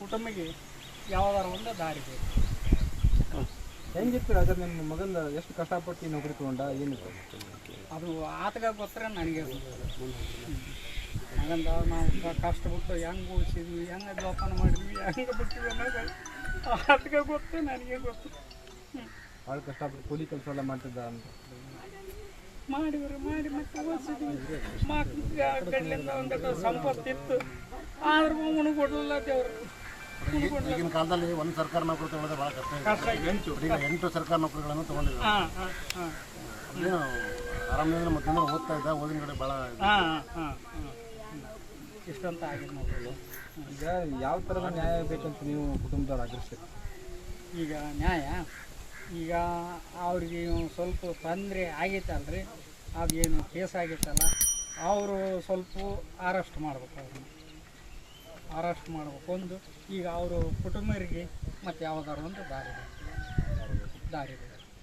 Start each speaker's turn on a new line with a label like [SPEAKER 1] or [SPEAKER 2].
[SPEAKER 1] ಕುಟುಂಬಿಗೆ ಯಾವ್ದಾರ ಒಂದು ದಾರಿ ಬೇಕು.
[SPEAKER 2] ಹೆಂಗಿತ್ತು ಅದ್ರ ನಿಮ್ಮ ಮಗಂದ ಎಷ್ಟು ಕಷ್ಟಪಟ್ಟು ಈ ನೌಕರಿ ತಗೊಂಡ ಏನು
[SPEAKER 1] ಅದು ಆತಗ ಗೊತ್ತರ ನನಗೆ. ಹಂಗಂದ ನಾವು ಕಷ್ಟಪಟ್ಟು ಹೆಂಗೆ ಓದಿಸಿದ್ವಿ ಹೆಂಗೆ ಜೋಪಾನ ಮಾಡಿದ್ವಿ ಹೆಂಗೆ ಬಿಟ್ಟಿವಿ ಅನ್ನೋದು ಆತಗ ಗೊತ್ತು ನನಗೆ ಗೊತ್ತು.
[SPEAKER 2] ಭಾಳ ಕಷ್ಟಪಟ್ಟು ಕೂಲಿ ಕೆಲಸ ಎಲ್ಲ ಮಾಡ್ತಿದ್ದ ಅಂತ.
[SPEAKER 1] ಮಾಡಿದ್ರು ಮಾಡಿ ಮತ್ತೆ ಓದಿಸಿದ್ವಿ ಮಕ್ಕಳಿಂದ ಒಂದು ಸಂಪತ್ತಿತ್ತು. ಆದ್ರೂ ಉಣಗೊಡ್ಲಿಲ್ಲ ದೇವ್ರು. ಉಣಗೊಡ್ಲಿಲ್ಲ
[SPEAKER 3] ಈಗಿನ ಕಾಲದಲ್ಲಿ ಒಂದು ಸರ್ಕಾರ ನೌಕರಿ ತಗೊಳ್ಳೋದು ಭಾಳ ಕಷ್ಟ ಇದೆ. ಈಗ ಎಂಟು ಸರ್ಕಾರ. ನೌಕರಿಗಳನ್ನು ತಗೊಂಡಿದ್ದಾರೆ.
[SPEAKER 1] ಹಾಂ ಹಾಂ ಹಾಂ.
[SPEAKER 3] ಅದೇನು ಆರಾಮದಿಂದ ಮತ್ತೆ ಓದ್ತಾ ಇದ್ದ ಓದಿನ ಕಡೆ ಭಾಳ
[SPEAKER 1] ಹಾಂ ಹಾಂ ಹಾಂ ಇಷ್ಟಂತ
[SPEAKER 2] ಈಗ ಯಾವ ಥರದ ನ್ಯಾಯ ಬೇಕಂತ ನೀವು ಕುಟುಂಬದವ್ರು ಆಗಿರ್ತೀರಿ
[SPEAKER 1] ಈಗ ನ್ಯಾಯ? ಈಗ ಅವ್ರಿಗೆ ಒಂದ್ ಸ್ವಲ್ಪ ತೊಂದರೆ ಆಗೈತಲ್ರಿ ಅದೇನು ಕೇಸ್ ಆಗೈತಲ್ಲ ಅವರು ಸ್ವಲ್ಪ ಅರೆಸ್ಟ್ ಮಾಡ್ಬೇಕು ಅವ್ರನ್ನ. ಅರೆಸ್ಟ್ ಮಾಡ್ಬೇಕು ಒಂದು. ಈಗ ಅವರು ಕುಟುಂಬರಿಗೆ ಮತ್ತು ಯಾವುದಾದ್ರು ಒಂದು ದಾರಿ ದಾರಿ